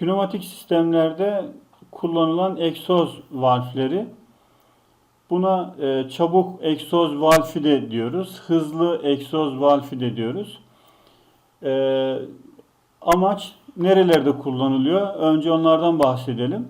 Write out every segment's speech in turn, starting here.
Pneumatik sistemlerde kullanılan egzoz valfleri. Buna e, çabuk egzoz valfi de diyoruz. Hızlı egzoz valfi de diyoruz. E, amaç nerelerde kullanılıyor? Önce onlardan bahsedelim.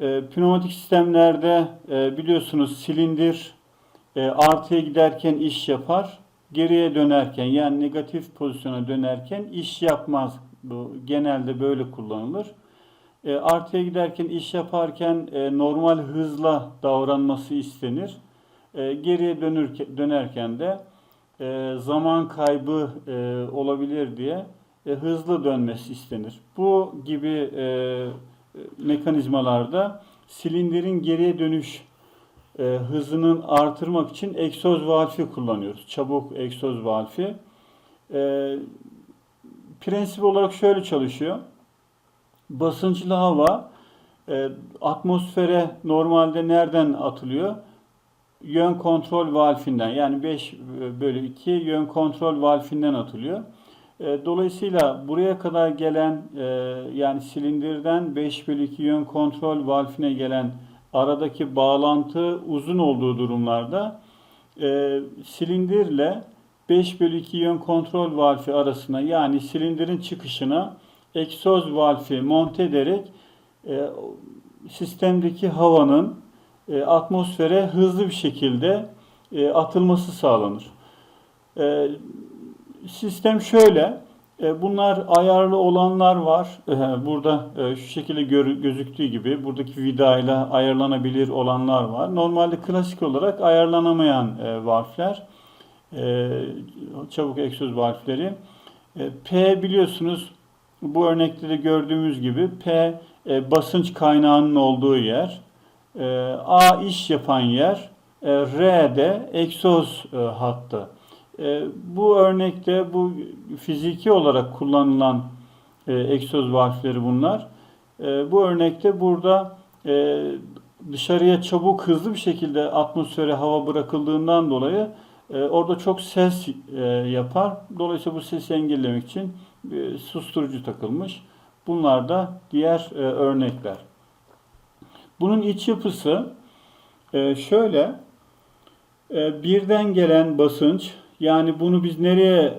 E, pneumatik sistemlerde e, biliyorsunuz silindir e, artıya giderken iş yapar. Geriye dönerken yani negatif pozisyona dönerken iş yapmaz. Bu genelde böyle kullanılır. E, artıya giderken iş yaparken e, normal hızla davranması istenir. E, geriye dönürken, dönerken de e, zaman kaybı e, olabilir diye e, hızlı dönmesi istenir. Bu gibi e, mekanizmalarda silindirin geriye dönüş e, hızının artırmak için egzoz valfi kullanıyoruz. Çabuk egzoz valfi. E, prensip olarak şöyle çalışıyor. Basınçlı hava e, atmosfere normalde nereden atılıyor? Yön kontrol valfinden yani 5 bölü 2 yön kontrol valfinden atılıyor. E, Dolayısıyla buraya kadar gelen e, yani silindirden 5 bölü 2 yön kontrol valfine gelen aradaki bağlantı uzun olduğu durumlarda e, silindirle 5 bölü 2 yön kontrol valfi arasına yani silindirin çıkışına egzoz valfi monte ederek e, sistemdeki havanın e, atmosfere hızlı bir şekilde e, atılması sağlanır. E, sistem şöyle, e, bunlar ayarlı olanlar var. E, burada e, şu şekilde gör, gözüktüğü gibi buradaki vidayla ayarlanabilir olanlar var. Normalde klasik olarak ayarlanamayan e, valfler, e, çabuk egzoz valfleri. E, P biliyorsunuz bu örnekte de gördüğümüz gibi P e, basınç kaynağının olduğu yer. E, A iş yapan yer. E, R de egzoz e, hattı. Bu örnekte bu fiziki olarak kullanılan egzoz valfleri bunlar. Bu örnekte burada dışarıya çabuk hızlı bir şekilde atmosfere hava bırakıldığından dolayı e, orada çok ses e, yapar. Dolayısıyla bu sesi engellemek için e, susturucu takılmış. Bunlar da diğer e, örnekler. Bunun iç yapısı şöyle birden gelen basınç yani bunu biz nereye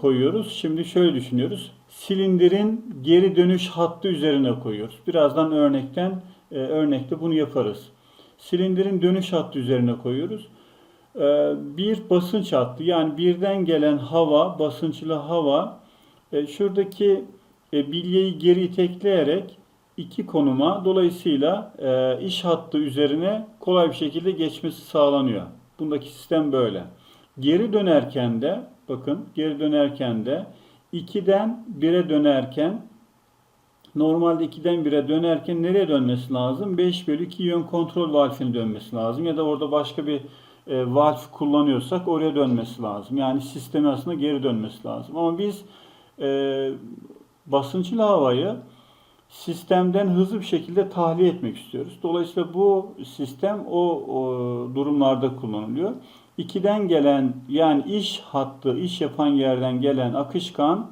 koyuyoruz? Şimdi şöyle düşünüyoruz. Silindirin geri dönüş hattı üzerine koyuyoruz. Birazdan örnekten örnekte bunu yaparız. Silindirin dönüş hattı üzerine koyuyoruz. E, bir basınç hattı yani birden gelen hava, basınçlı hava e, şuradaki e, bilyeyi geri itekleyerek iki konuma dolayısıyla iş hattı üzerine kolay bir şekilde geçmesi sağlanıyor. Bundaki sistem böyle. Geri dönerken de bakın geri dönerken de 2'den 1'e dönerken normalde 2'den 1'e dönerken nereye dönmesi lazım? 5 bölü 2 yön kontrol valfine dönmesi lazım. Ya da orada başka bir e, valf kullanıyorsak oraya dönmesi lazım. Yani sistemi aslında geri dönmesi lazım. Ama biz e, basınçlı havayı sistemden hızlı bir şekilde tahliye etmek istiyoruz. Dolayısıyla bu sistem o, o durumlarda kullanılıyor. 2'den gelen yani iş hattı, iş yapan yerden gelen akışkan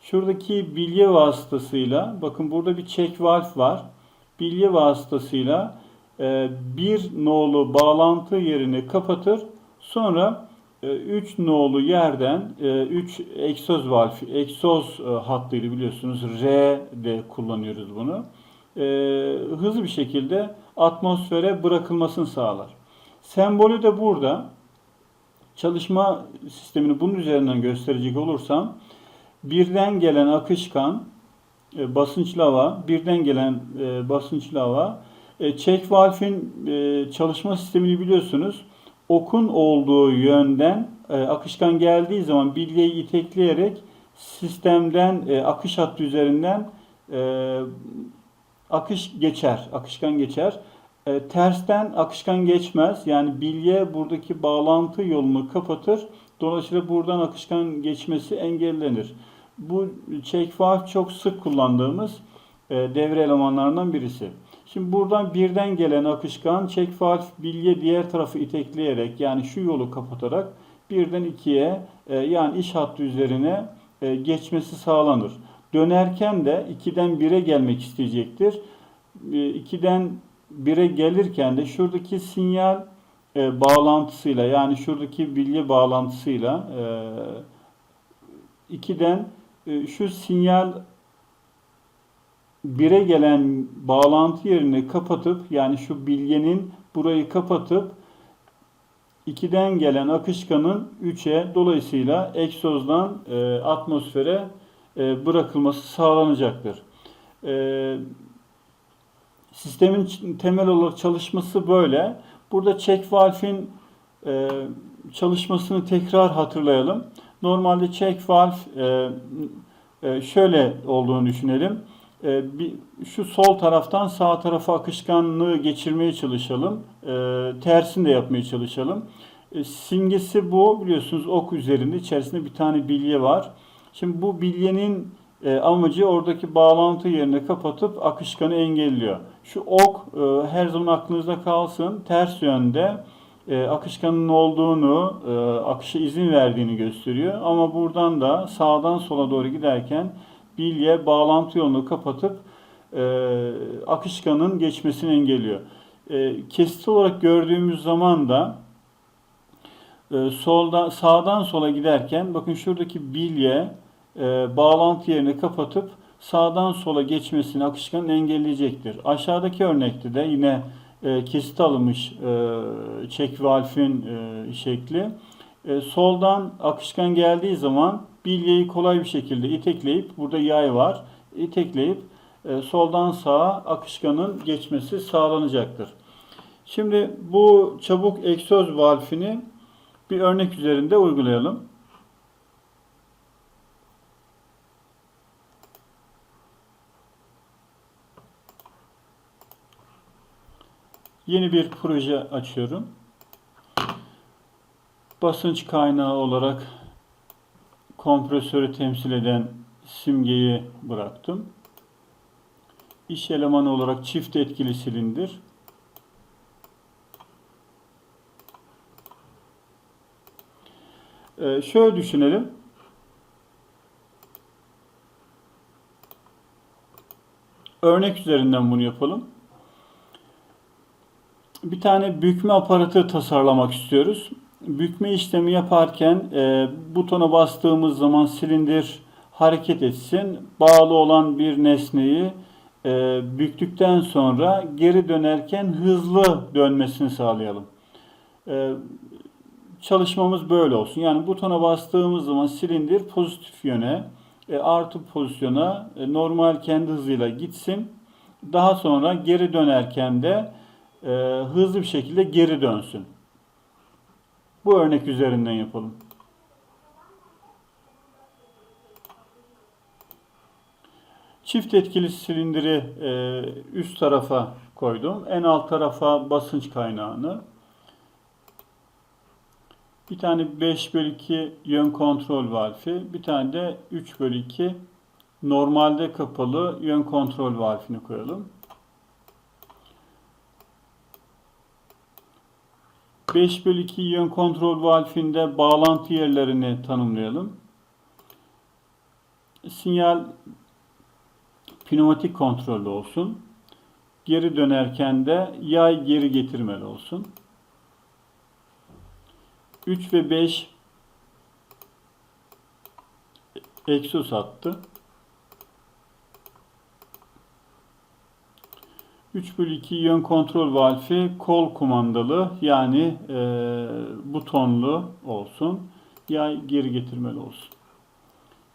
şuradaki bilye vasıtasıyla bakın burada bir çek valf var. Bilye vasıtasıyla bir nolu bağlantı yerini kapatır. Sonra 3 nolu yerden 3 egzoz valfi, egzoz e, hattıyla biliyorsunuz R de kullanıyoruz bunu. E, hızlı bir şekilde atmosfere bırakılmasını sağlar. Sembolü de burada. Çalışma sistemini bunun üzerinden gösterecek olursam birden gelen akışkan e, basınçlı hava, birden gelen basınçlı hava çek valfin çalışma sistemini biliyorsunuz okun olduğu yönden e, akışkan geldiği zaman bilyeyi itekleyerek sistemden e, akış hattı üzerinden e, akış geçer, akışkan geçer. E, tersten akışkan geçmez. Yani bilye buradaki bağlantı yolunu kapatır. Dolayısıyla buradan akışkan geçmesi engellenir. Bu check valve çok sık kullandığımız e, devre elemanlarından birisi. Şimdi buradan birden gelen akışkan check valve bilye diğer tarafı itekleyerek yani şu yolu kapatarak birden ikiye e, yani iş hattı üzerine e, geçmesi sağlanır. Dönerken de 2'den 1'e gelmek isteyecektir. 2'den 1'e gelirken de şuradaki sinyal e, bağlantısıyla yani şuradaki bilgi bağlantısıyla e, 2'den e, şu sinyal 1'e gelen bağlantı yerini kapatıp yani şu bilgenin burayı kapatıp 2'den gelen akışkanın 3'e dolayısıyla egzozdan e, atmosfere e, bırakılması sağlanacaktır. E, sistemin temel olarak çalışması böyle. Burada check valve'in e, çalışmasını tekrar hatırlayalım. Normalde check valve e, e, şöyle olduğunu düşünelim. E, bir, şu sol taraftan sağ tarafa akışkanlığı geçirmeye çalışalım. E, tersini de yapmaya çalışalım. E, simgesi bu biliyorsunuz ok üzerinde içerisinde bir tane bilye var. Şimdi bu bilyenin e, amacı oradaki bağlantı yerini kapatıp akışkanı engelliyor. Şu ok e, her zaman aklınızda kalsın. Ters yönde e, akışkanın olduğunu, e, akışa izin verdiğini gösteriyor. Ama buradan da sağdan sola doğru giderken bilye bağlantı yolunu kapatıp e, akışkanın geçmesini engelliyor. E, kesit olarak gördüğümüz zaman da e, solda sağdan sola giderken bakın şuradaki bilye e, bağlantı yerini kapatıp sağdan sola geçmesini akışkanın engelleyecektir. Aşağıdaki örnekte de yine e, kesit alınmış e, çek valfin e, şekli. E, soldan akışkan geldiği zaman bilyeyi kolay bir şekilde itekleyip burada yay var. itekleyip e, soldan sağa akışkanın geçmesi sağlanacaktır. Şimdi bu çabuk egzoz valfini bir örnek üzerinde uygulayalım. Yeni bir proje açıyorum. Basınç kaynağı olarak kompresörü temsil eden simgeyi bıraktım. İş elemanı olarak çift etkili silindir. Ee, şöyle düşünelim. Örnek üzerinden bunu yapalım. Bir tane bükme aparatı tasarlamak istiyoruz. Bükme işlemi yaparken e, butona bastığımız zaman silindir hareket etsin. Bağlı olan bir nesneyi e, büktükten sonra geri dönerken hızlı dönmesini sağlayalım. E, çalışmamız böyle olsun. Yani butona bastığımız zaman silindir pozitif yöne, e, artı pozisyona e, normal kendi hızıyla gitsin. Daha sonra geri dönerken de e, hızlı bir şekilde geri dönsün. Bu örnek üzerinden yapalım. Çift etkili silindiri e, üst tarafa koydum. En alt tarafa basınç kaynağını. Bir tane 5 bölü 2 yön kontrol valfi. Bir tane de 3 bölü 2 normalde kapalı yön kontrol valfini koyalım. 5 bölü 2 yön kontrol valfinde bağlantı yerlerini tanımlayalım. Sinyal pneumatik kontrollü olsun. Geri dönerken de yay geri getirmeli olsun. 3 ve 5 egzoz attı. 3 bölü 2 yön kontrol valfi kol kumandalı yani e, butonlu olsun. Yay geri getirmeli olsun.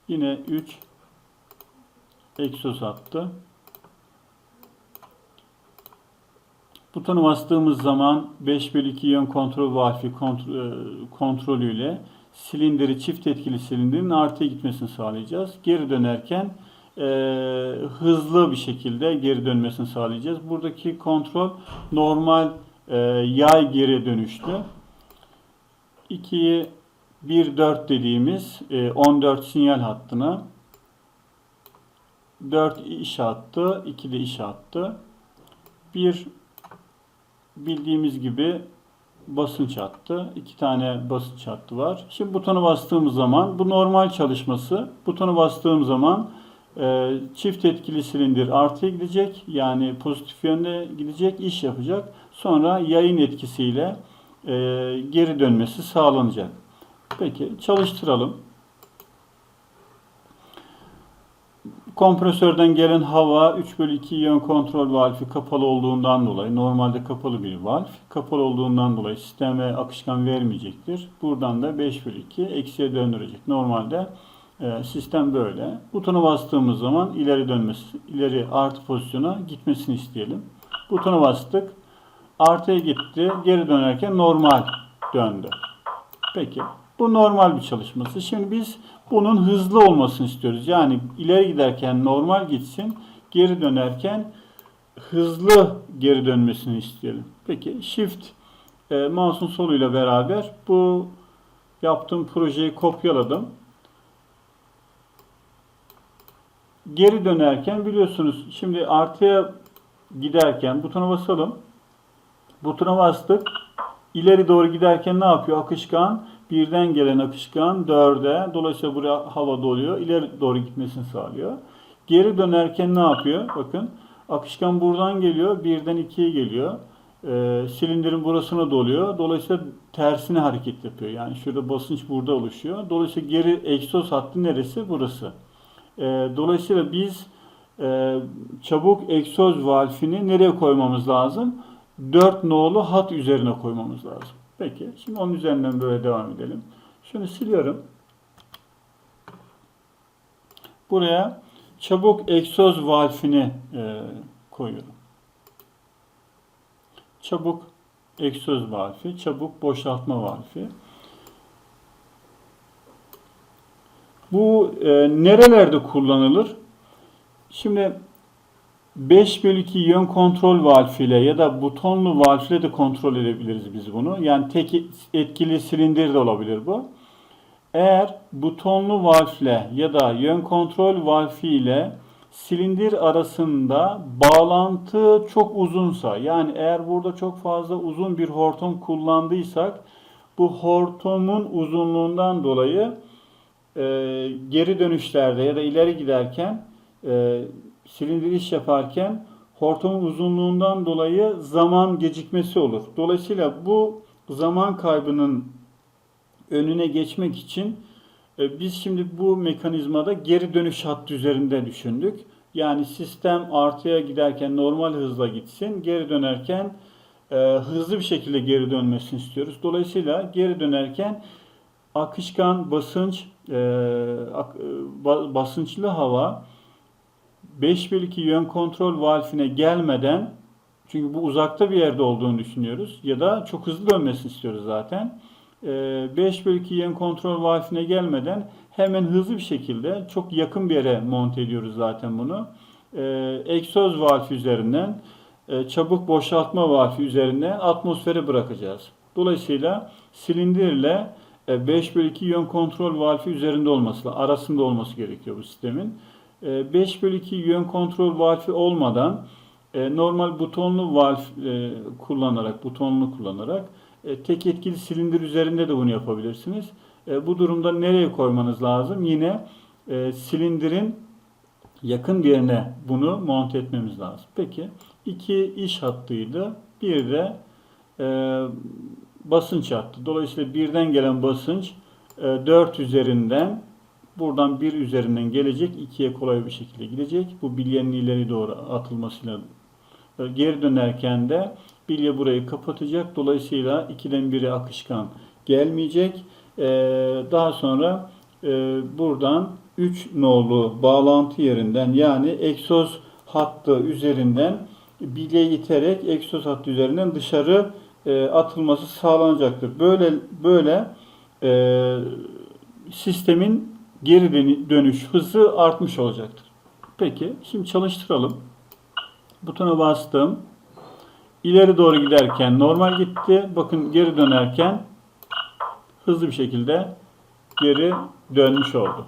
Yine 3 egzoz attı. Butonu bastığımız zaman 5 bölü 2 yön kontrol valfi kontrol, e, kontrolüyle silindiri çift etkili silindirin artıya gitmesini sağlayacağız. Geri dönerken e, hızlı bir şekilde geri dönmesini sağlayacağız. Buradaki kontrol normal e, yay geri dönüşlü. 2'yi 1-4 dediğimiz e, 14 sinyal hattına 4 iş attı, 2 de iş attı. 1 bildiğimiz gibi basınç hattı. iki tane basınç hattı var. Şimdi butonu bastığımız zaman bu normal çalışması. Butonu bastığım zaman e, çift etkili silindir artıya gidecek. Yani pozitif yönde gidecek, iş yapacak. Sonra yayın etkisiyle e, geri dönmesi sağlanacak. Peki çalıştıralım. Kompresörden gelen hava 3 bölü 2 yön kontrol valfi kapalı olduğundan dolayı normalde kapalı bir valf. Kapalı olduğundan dolayı sisteme akışkan vermeyecektir. Buradan da 5 bölü 2 eksiye döndürecek. Normalde e, sistem böyle. Butona bastığımız zaman ileri dönmesi, ileri artı pozisyona gitmesini isteyelim. Butona bastık. Artıya gitti. Geri dönerken normal döndü. Peki. Bu normal bir çalışması. Şimdi biz bunun hızlı olmasını istiyoruz. Yani ileri giderken normal gitsin, geri dönerken hızlı geri dönmesini isteyelim. Peki Shift e, mouse'un soluyla beraber bu yaptığım projeyi kopyaladım. Geri dönerken biliyorsunuz şimdi artıya giderken butona basalım. Butona bastık. İleri doğru giderken ne yapıyor? Akışkan birden gelen akışkan dörde dolayısıyla buraya hava doluyor. İleri doğru gitmesini sağlıyor. Geri dönerken ne yapıyor? Bakın akışkan buradan geliyor. Birden ikiye geliyor. Ee, silindirin burasına doluyor. Dolayısıyla tersine hareket yapıyor. Yani şurada basınç burada oluşuyor. Dolayısıyla geri egzoz hattı neresi? Burası. Ee, dolayısıyla biz e, çabuk egzoz valfini nereye koymamız lazım? 4 nolu hat üzerine koymamız lazım. Peki. Şimdi onun üzerinden böyle devam edelim. Şunu siliyorum. Buraya çabuk egzoz valfini e, koyuyorum. Çabuk egzoz valfi, çabuk boşaltma valfi. Bu e, nerelerde kullanılır? Şimdi 5 bölü 2 yön kontrol valfiyle ya da butonlu valfiyle de kontrol edebiliriz biz bunu. Yani tek etkili silindir de olabilir bu. Eğer butonlu valfle ya da yön kontrol valfiyle silindir arasında bağlantı çok uzunsa yani eğer burada çok fazla uzun bir hortum kullandıysak bu hortumun uzunluğundan dolayı e, geri dönüşlerde ya da ileri giderken e, silindir iş yaparken hortumun uzunluğundan dolayı zaman gecikmesi olur. Dolayısıyla bu zaman kaybının önüne geçmek için e, biz şimdi bu mekanizmada geri dönüş hattı üzerinde düşündük. Yani sistem artıya giderken normal hızla gitsin, geri dönerken e, hızlı bir şekilde geri dönmesini istiyoruz. Dolayısıyla geri dönerken akışkan basınç, e, e, basınçlı hava 5 bölü 2 yön kontrol valfine gelmeden çünkü bu uzakta bir yerde olduğunu düşünüyoruz ya da çok hızlı dönmesini istiyoruz zaten. 5 bölü 2 yön kontrol valfine gelmeden hemen hızlı bir şekilde çok yakın bir yere monte ediyoruz zaten bunu. Egzoz valfi üzerinden çabuk boşaltma valfi üzerinden atmosfere bırakacağız. Dolayısıyla silindirle 5 bölü 2 yön kontrol valfi üzerinde olması, arasında olması gerekiyor bu sistemin. 5 e, bölü 2 yön kontrol valfi olmadan e, normal butonlu valf e, kullanarak, butonlu kullanarak tek etkili silindir üzerinde de bunu yapabilirsiniz. Bu durumda nereye koymanız lazım? Yine silindirin yakın bir yerine bunu monte etmemiz lazım. Peki iki iş hattıydı. Bir de basınç hattı. Dolayısıyla birden gelen basınç 4 üzerinden Buradan bir üzerinden gelecek, ikiye kolay bir şekilde gidecek. Bu bilyenin ileri doğru atılmasıyla e, geri dönerken de bilye burayı kapatacak. Dolayısıyla ikiden biri akışkan gelmeyecek. E, daha sonra e, buradan 3 nolu bağlantı yerinden yani egzoz hattı üzerinden bilye iterek egzoz hattı üzerinden dışarı atılması sağlanacaktır. Böyle böyle sistemin geri dönüş hızı artmış olacaktır. Peki şimdi çalıştıralım. Butona bastım. İleri doğru giderken normal gitti. Bakın geri dönerken hızlı bir şekilde geri dönmüş oldu.